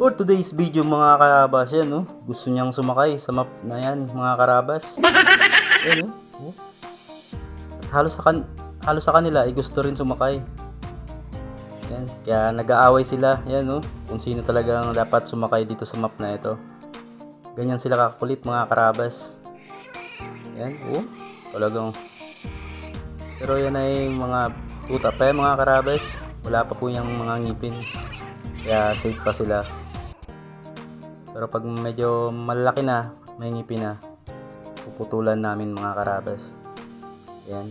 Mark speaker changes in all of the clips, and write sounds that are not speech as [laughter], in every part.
Speaker 1: For today's video mga karabas, yan oh. Gusto niyang sumakay sa map na yan mga karabas. [laughs] Yan oh. oh. At halos sa, kan halos sa kanila ay gusto rin sumakay. Yan. Kaya nag-aaway sila. Yan oh. Kung sino talagang dapat sumakay dito sa map na ito. Ganyan sila kakulit mga karabas. Yan oh. Talagang pero yan ay mga tuta pa yan, mga karabas. Wala pa po yung mga ngipin. Kaya safe pa sila. Pero pag medyo malaki na, may ngipin na, puputulan namin mga karabas. Yan.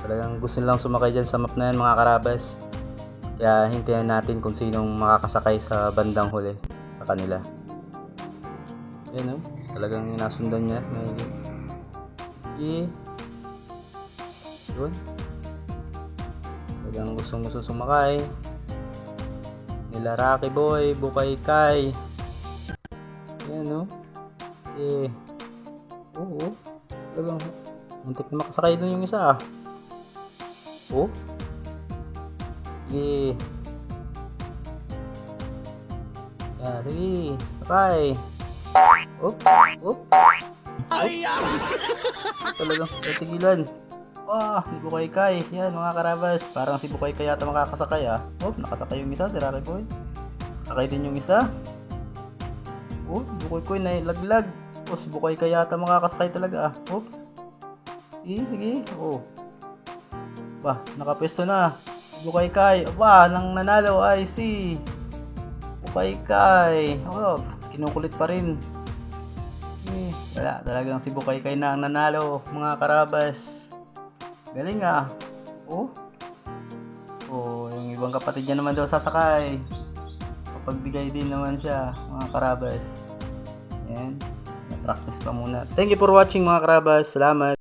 Speaker 1: Talagang gusto nilang sumakay dyan sa map na yan mga karabas. Kaya hintayin natin kung sinong makakasakay sa bandang huli sa kanila. Yan oh. Talagang nasundan niya. May... Yeah. Yun. Talagang gustong gusto sumakay. Nila Rocky Boy, Bukay Kai. Yan no. Eh. Oo. Talagang muntik na makasakay dun yung isa ah. Oh. Sige. Yan, sige. Sakay. Op, op. Talagang tatigilan. Wah, si Bukay Kai. Yan, mga karabas. Parang si Bukay Kai yata makakasakay ah. Oh, nakasakay yung isa, si Rocky Boy. Sakay din yung isa. Oh, Bukay Kai na laglag. Oh, si Bukay Kai yata makakasakay talaga ah. Oh. Sige, sige. Oh. Ba, nakapesto na. Bukay Kai. Aba, nang nanalo ay si Bukay Kai. Oh, kinukulit pa rin. Eh, wala, talagang si Bukay Kai na ang nanalo, mga karabas. Galing ah. Oh. Oh, yung ibang kapatid niya naman daw sasakay. Kapagbigay din naman siya, mga karabas. Yan. Na-practice pa muna. Thank you for watching mga karabas. Salamat.